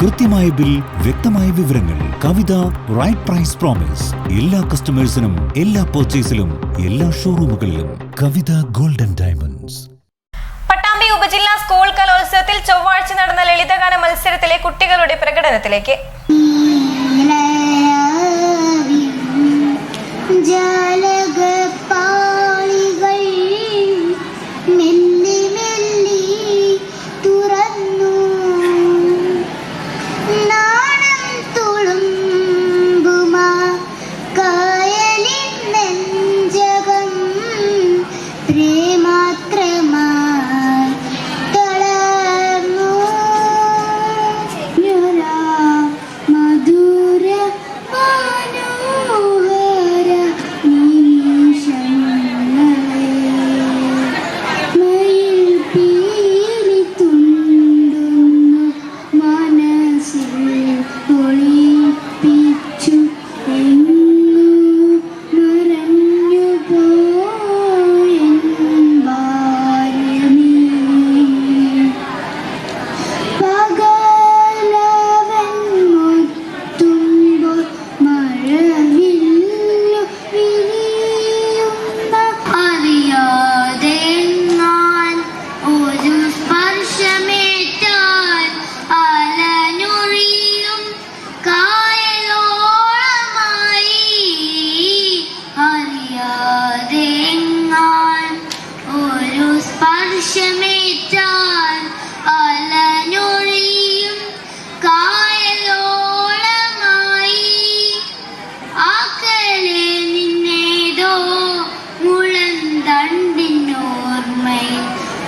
കൃത്യമായ ബിൽ വ്യക്തമായ വിവരങ്ങൾ കവിത റൈറ്റ് പ്രൈസ് പ്രോമിസ് എല്ലാ കസ്റ്റമേഴ്സിനും എല്ലാ പർച്ചേസിലും എല്ലാ ഷോറൂമുകളിലും കവിത ഗോൾഡൻ ഡയമണ്ട്സ് പട്ടാമ്പി ഉപജില്ലാ സ്കൂൾ കലോത്സവത്തിൽ ചൊവ്വാഴ്ച നടന്ന ലളിതഗാന മത്സരത്തിലെ കുട്ടികളുടെ പ്രകടനത്തിലേക്ക്.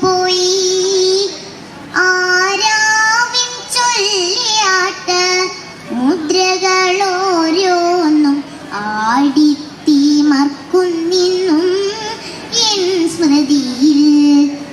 പോയി